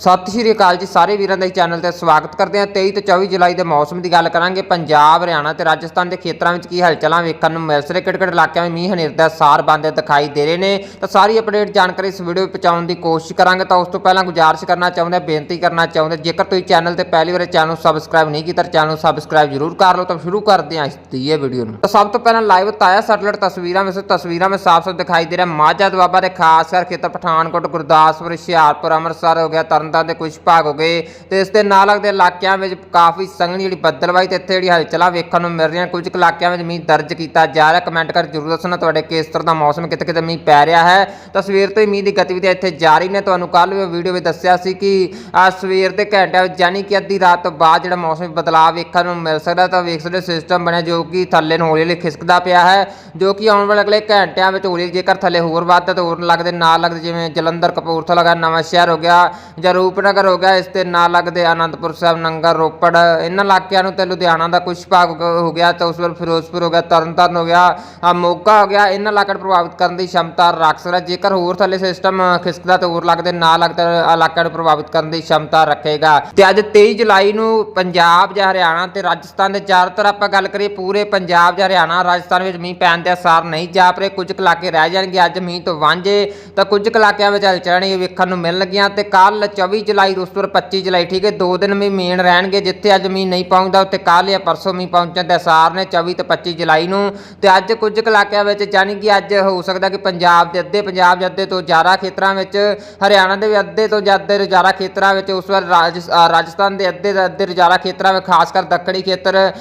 ਸਤਿ ਸ਼੍ਰੀ ਅਕਾਲ ਜੀ ਸਾਰੇ ਵੀਰਾਂ ਦਾ ਇਸ ਚੈਨਲ ਤੇ ਸਵਾਗਤ ਕਰਦੇ ਹਾਂ। 23 ਤੇ 24 ਜੁਲਾਈ ਦੇ ਮੌਸਮ ਦੀ ਗੱਲ ਕਰਾਂਗੇ। ਪੰਜਾਬ, ਹਰਿਆਣਾ ਤੇ ਰਾਜਸਥਾਨ ਦੇ ਖੇਤਰਾਂ ਵਿੱਚ ਕੀ ਹਲਚਲਾਂ ਵੇਖਣ ਨੂੰ ਮਿਲ ਸਕਦੇ ਕਿਹੜੇ-ਕਿਹੜੇ ਇਲਾਕਿਆਂ ਵਿੱਚ ਮੀਂਹ ਹਨੇਰ ਦਾ ਸਾਰ ਬੰਦੇ ਦਿਖਾਈ ਦੇ ਰਹੇ ਨੇ। ਤਾਂ ਸਾਰੀ ਅਪਡੇਟ ਜਾਣਕਾਰੀ ਇਸ ਵੀਡੀਓ ਵਿੱਚ ਪਹੁੰਚਾਉਣ ਦੀ ਕੋਸ਼ਿਸ਼ ਕਰਾਂਗੇ। ਤਾਂ ਉਸ ਤੋਂ ਪਹਿਲਾਂ ਗੁਜ਼ਾਰਿਸ਼ ਕਰਨਾ ਚਾਹੁੰਦੇ, ਬੇਨਤੀ ਕਰਨਾ ਚਾਹੁੰਦੇ, ਜੇਕਰ ਤੁਸੀਂ ਚੈਨਲ ਤੇ ਪਹਿਲੀ ਵਾਰ ਚੈਨਲ ਨੂੰ ਸਬਸਕ੍ਰਾਈਬ ਨਹੀਂ ਕੀਤਾ ਤਾਂ ਚੈਨਲ ਨੂੰ ਸਬਸਕ੍ਰਾਈਬ ਜ਼ਰੂਰ ਕਰ ਲਓ। ਤਾਂ ਸ਼ੁਰੂ ਕਰਦੇ ਹਾਂ ਇਸ ਦੀ ਇਹ ਵੀਡੀਓ ਨੂੰ। ਤਾਂ ਸਭ ਤੋਂ ਪਹਿਲਾਂ ਲਾਈਵ ਤਾਇਆ ਸੈਟਲਾਈਟ ਤਸਵੀਰਾਂ ਵਿੱਚ ਤਸਵੀਰਾਂ ਵਿੱਚ ਸਾਫ਼-ਸਾਫ਼ ਦਿਖਾਈ ਦੇ ਰਿਹਾ ਮਾਝਾ ਦੁਆਬਾ ਦੇ ਖਾਸ ਕਰ ਖੇਤਰ ਪਠਾਨਕੋਟ, ਗੁਰਦਾਸਪੁਰ, ਹੁਸ਼ਿਆਰਪੁਰ, ਅੰਮ੍ਰਿਤਸਰ ਹੋ ਗਿਆ ਤਰਨ ਤਰਨਤਾਰਨ ਦੇ ਕੁਝ ਭਾਗ ਹੋ ਗਏ ਤੇ ਇਸ ਦੇ ਨਾਲ ਲੱਗਦੇ ਇਲਾਕਿਆਂ ਵਿੱਚ ਕਾਫੀ ਸੰਘਣੀ ਜਿਹੜੀ ਬੱਦਲਵਾਈ ਤੇ ਇੱਥੇ ਜਿਹੜੀ ਹਲਚਲਾਂ ਵੇਖਣ ਨੂੰ ਮਿਲ ਰਹੀਆਂ, ਕੁਝ ਕੁ ਇਲਾਕਿਆਂ ਵਿੱਚ ਮੀਂਹ ਦਰਜ ਕੀਤਾ ਜਾ ਰਿਹਾ। ਕਮੈਂਟ ਕਰ ਜਰੂਰ ਦੱਸਣਾ ਤੁਹਾਡੇ ਕਿਸ ਤਰ੍ਹਾਂ ਦਾ ਮੌਸਮ ਕਿਤੇ ਕਿਤੇ ਮੀਂਹ ਪੈ ਰਿਹਾ ਹੈ। ਤਾਂ ਸਵੇਰ ਤੋਂ ਹੀ ਮੀਂਹ ਦੀ ਗਤੀਵਿਧੀ ਇੱਥੇ ਜਾਰੀ ਨੇ। ਤੁਹਾਨੂੰ ਕੱਲ ਵੀ ਵੀਡੀਓ ਵਿੱਚ ਦੱਸਿਆ ਸੀ ਕਿ ਆ ਸਵੇਰ ਦੇ ਘੰਟਿਆਂ ਵਿੱਚ ਯਾਨੀ ਕਿ ਅੱਧੀ ਰਾਤ ਤੋਂ ਬਾਅਦ ਜਿਹੜਾ ਮੌਸਮ ਬਦਲਾਅ ਵੇਖਣ ਨੂੰ ਮਿਲ ਸਕਦਾ ਤਾਂ ਵੇਖ ਸਕਦੇ ਸਿਸਟਮ ਬਣਿਆ ਜੋ ਕਿ ਥੱਲੇ ਨੂੰ ਹੌਲੀ ਹੌਲੀ ਖਿਸਕਦਾ ਪਿਆ ਹੈ, ਜੋ ਕਿ ਆਉਣ ਵਾਲੇ ਅਗਲੇ ਘੰਟਿਆਂ ਵਿੱਚ ਹੌਲੀ ਜੇਕਰ ਥੱਲੇ ਹੋਰ ਵੱਧਦਾ ਤਾਂ ਹੋਰ ਲੱਗਦੇ, ਨਾਲ ਲੱਗਦੇ ਜਿਵੇਂ ਜਲੰਧਰ, ਕਪੂਰਥਲਾ ਗਾ ਨਵਾਂ ਸ਼ਹਿਰ ਹੋ ਗਿਆ ਜਾਂ ਰੂਪਨਗਰ ਹੋ ਗਿਆ, ਇਸ ਤੇ ਨਾ ਲੱਗਦੇ ਆਨੰਦਪੁਰ ਸਾਹਿਬ ਨੰਗਲ ਰੋਪੜ, ਇਹਨਾਂ ਇਲਾਕਿਆਂ ਨੂੰ ਤੇ ਲੁਧਿਆਣਾ ਦਾ ਕੁਝ ਭਾਗ ਹੋ ਗਿਆ, ਤਾਂ ਉਸ ਵੱਲ ਫਿਰੋਜ਼ਪੁਰ ਹੋ ਗਿਆ, ਤਰਨਤਾਰਨ ਹੋ ਗਿਆ ਮੋਗਾ ਹੋ ਗਿਆ, ਇਹਨਾਂ ਇਲਾਕਿਆਂ ਨੂੰ ਪ੍ਰਭਾਵਿਤ ਕਰਨ ਦੀ ਸ਼ਮਤਾ ਰੱਖ ਸਕਦਾ, ਜੇਕਰ ਹੋਰ ਥੱਲੇ ਸਿਸਟਮ ਖਿਸਕਦਾ ਤਾਂ ਹੋਰ ਲੱਗਦੇ ਨਾਲ ਲੱਗਦੇ, ਇਲਾਕਿਆਂ ਨੂੰ ਪ੍ਰਭਾਵਿਤ ਕਰਨ ਦੀ ਸ਼ਮਤਾ ਰੱਖੇਗਾ। ਤੇ ਅੱਜ 23 ਜੁਲਾਈ ਨੂੰ ਪੰਜਾਬ ਜਾਂ ਹਰਿਆਣਾ ਤੇ ਰਾਜਸਥਾਨ ਦੇ ਜ਼ਿਆਦਾਤਰ ਆਪਾਂ ਗੱਲ ਕਰੀਏ, ਪੂਰੇ ਪੰਜਾਬ ਜਾਂ ਹਰਿਆਣਾ, ਰਾਜਸਥਾਨ ਵਿੱਚ ਮੀਂਹ ਪੈਣ ਦੇ ਅਸਾਰ ਨਹੀਂ ਜਾਪ ਰਹੇ, ਕੁਝ ਕੁ ਇਲਾਕੇ ਰਹਿ ਜਾਣਗੇ, ਅੱਜ ਮੀਂਹ ਤੋਂ ਵਾਂਝੇ, ਤਾਂ ਕੁਝ ਕੁ ਇਲਾਕਿਆਂ ਵਿੱਚ ਹਲਚਲਾਂ ਵੇਖਣ ਨੂੰ ਮਿਲਣਗੀਆਂ, ਤੇ ਕੱਲ 24 ਜੁਲਾਈ ਉਸ ਤੋਂ 25 ਜੁਲਾਈ, ਠੀਕ ਹੈ, ਦੋ ਦਿਨ ਵੀ ਮੀਂਹ ਰਹਿਣਗੇ, ਜਿੱਥੇ ਅੱਜ ਮੀਂਹ ਨਹੀਂ ਪਹੁੰਚਦਾ ਉੱਥੇ ਕੱਲ੍ਹ ਜਾਂ ਪਰਸੋਂ ਮੀਂਹ ਪਹੁੰਚਣ ਦੇ ਅਸਾਰ ਨੇ 24 ਤੇ 25 ਜੁਲਾਈ ਨੂੰ। ਤੇ ਅੱਜ ਕੁਝ ਕੁ ਇਲਾਕਿਆਂ ਵਿੱਚ ਜਾਣੀ ਕਿ ਅੱਜ ਹੋ ਸਕਦਾ ਕਿ ਪੰਜਾਬ ਦੇ ਅੱਧੇ, ਪੰਜਾਬ ਦੇ ਅੱਧੇ ਤੋਂ ਜ਼ਿਆਦਾ ਖੇਤਰਾਂ ਵਿੱਚ, ਹਰਿਆਣਾ ਦੇ ਵੀ ਅੱਧੇ ਤੋਂ ਜ਼ਿਆਦਾ ਜ਼ਿਆਦਾ ਖੇਤਰਾਂ ਵਿੱਚ, ਉਸ ਵਾਰ ਰਾਜ- ਰਾਜਸਥਾਨ ਦੇ ਅੱਧੇ ਤੋਂ ਅੱਧੇ ਜ਼ਿਆਦਾ ਖੇਤਰਾਂ ਵਿੱਚ, ਖਾਸ ਕਰ ਦੱਖਣੀ ਖੇਤਰ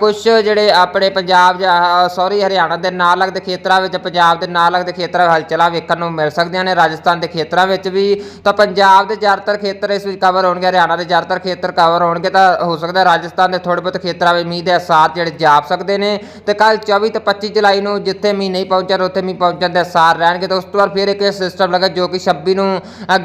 ਕੁਝ ਜਿਹੜੇ ਆਪਣੇ ਪੰਜਾਬ ਜਾਂ ਸੌਰੀ, ਹਰਿਆਣਾ ਦੇ ਨਾਲ ਲੱਗਦੇ ਖੇਤਰਾਂ ਵਿੱਚ, ਪੰਜਾਬ ਦੇ ਨਾਲ ਲੱਗਦੇ ਖੇਤਰਾਂ ਵਿੱਚ ਹਲਚਲਾਂ ਵੇਖਣ ਨੂੰ ਮਿਲ ਸਕਦੀਆਂ ਨੇ, ਰਾਜਸਥਾਨ ਦੇ ਖੇਤਰਾਂ ਵਿੱਚ ਵੀ। ਤਾਂ ਪੰਜਾਬ ਦੇ ਜ਼ਿਆਦਾਤਰ ਖੇਤਰ ਇਸ ਵਿੱਚ ਕਵਰ ਹੋਣਗੇ, ਹਰਿਆਣਾ ਦੇ ਜ਼ਿਆਦਾਤਰ ਖੇਤਰ ਕਵਰ ਹੋਣਗੇ, ਤਾਂ ਹੋ ਸਕਦਾ ਰਾਜਸਥਾਨ ਦੇ ਥੋੜੇ ਬਹੁਤ ਖੇਤਰਾਂ ਵਿੱਚ ਮੀਂਹ ਦੇ ਅਸਾਰ ਜਿਹੜੇ ਜਾਪ ਸਕਦੇ ਨੇ। ਤੇ ਕੱਲ 24 ਤੇ 25 ਜੁਲਾਈ ਨੂੰ ਜਿੱਥੇ ਮੀਂਹ ਨਹੀਂ ਪਹੁੰਚਿਆ ਉੱਥੇ ਮੀਂਹ ਪਹੁੰਚਣ ਦੇ ਅਸਾਰ ਰਹਿਣਗੇ, ਤਾਂ ਉਸ ਤੋਂ ਬਾਅਦ ਫਿਰ ਇੱਕ ਸਿਸਟਮ ਲੱਗਾ ਜੋ ਕਿ 26 ਨੂੰ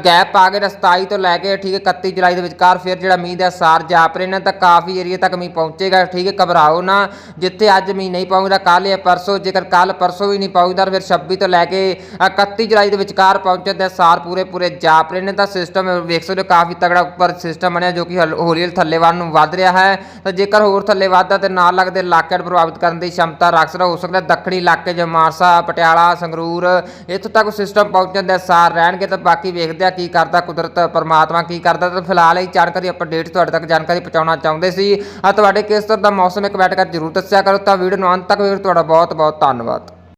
ਗੈਪ ਆ ਗਿਆ 27 ਤੋਂ ਲੈ ਕੇ ਠੀਕ ਹੈ 31 ਜੁਲਾਈ ਦੇ ਵਿਚਕਾਰ ਫਿਰ ਜਿਹੜਾ ਮੀਂਹ ਦੇ ਅਸਾਰ ਜਾਪ ਰਹੇ ਨੇ, ਤਾਂ ਕਾਫੀ ਏਰੀਆ ਤੱਕ ਮੀਂਹ ਪਹੁੰਚੇਗਾ। ਠੀਕ ਹੈ, ਘਬਰਾਓ ਨਾ, ਜਿੱਥੇ ਅੱਜ ਮੀਂਹ ਨਹੀਂ ਪਹੁੰਚਦਾ ਕੱਲ ਜਾਂ ਪਰਸੋਂ, ਜੇਕਰ ਕੱਲ ਪਰਸੋਂ ਵੀ ਨਹੀਂ ਪਹੁੰਚਦਾ ਤਾਂ ਫਿਰ 26 ਤੋਂ ਲੈ ਕੇ 31 ਜੁਲਾਈ ਦੇ ਵਿਚਕਾਰ ਪਹੁੰਚਣ ਦੇ ਅਸਾਰ ਪੂਰੇ ਪੂਰੇ ਜਾਪ ਰਹੇ ਨੇ, ਤਾਂ ਸਿਸਟਮ ਵੇਖ ਦੇਖ ਸਕਦੇ ਹੋ ਕਾਫੀ ਤਗੜਾ ਉੱਪਰ ਸਿਸਟਮ ਬਣਿਆ ਜੋ ਕਿ ਹਲ- ਹੌਲੀ ਹੌਲੀ ਥੱਲੇ ਵੱਲ ਨੂੰ ਵੱਧ ਰਿਹਾ ਹੈ। ਤਾਂ ਜੇਕਰ ਹੋਰ ਥੱਲੇ ਵੱਧਦਾ ਤੇ ਨਾਲ ਲੱਗਦੇ ਇਲਾਕਿਆਂ ਨੂੰ ਪ੍ਰਭਾਵਿਤ ਕਰਨ ਦੀ ਸ਼ਮਤਾ ਰੱਖ ਹੋ ਸਕਦਾ ਦੱਖਣੀ ਇਲਾਕੇ ਜਿਵੇਂ ਮਾਨਸਾ, ਪਟਿਆਲਾ, ਸੰਗਰੂਰ, ਇੱਥੋਂ ਤੱਕ ਸਿਸਟਮ ਪਹੁੰਚਣ ਦੇ ਸਾਰ ਰਹਿਣਗੇ। ਤਾਂ ਬਾਕੀ ਵੇਖਦੇ ਆ ਕੀ ਕਰਦਾ ਕੁਦਰਤ, ਪਰਮਾਤਮਾ ਕੀ ਕਰਦਾ। ਤਾਂ ਫਿਲਹਾਲ ਇਹ ਜਾਣਕਾਰੀ ਅਪਡੇਟ ਤੁਹਾਡੇ ਤੱਕ ਜਾਣਕਾਰੀ ਪਹੁੰਚਾਉਣਾ ਚਾਹੁੰਦੇ ਸੀ। ਆ ਤੁਹਾਡੇ ਕਿਸ ਤਰ੍ਹਾਂ ਦਾ ਮੌਸਮ ਇੱਕ ਬੈਠ ਕਰ ਜਰੂਰ ਦੱਸਿਆ ਕਰੋ। ਤਾਂ ਵੀਡੀਓ ਨੂੰ ਅੰਤ ਤੱਕ ਵੇਖੋ ਤੁਹਾਡਾ ਬਹੁਤ ਬਹੁਤ ਧੰਨਵਾਦ।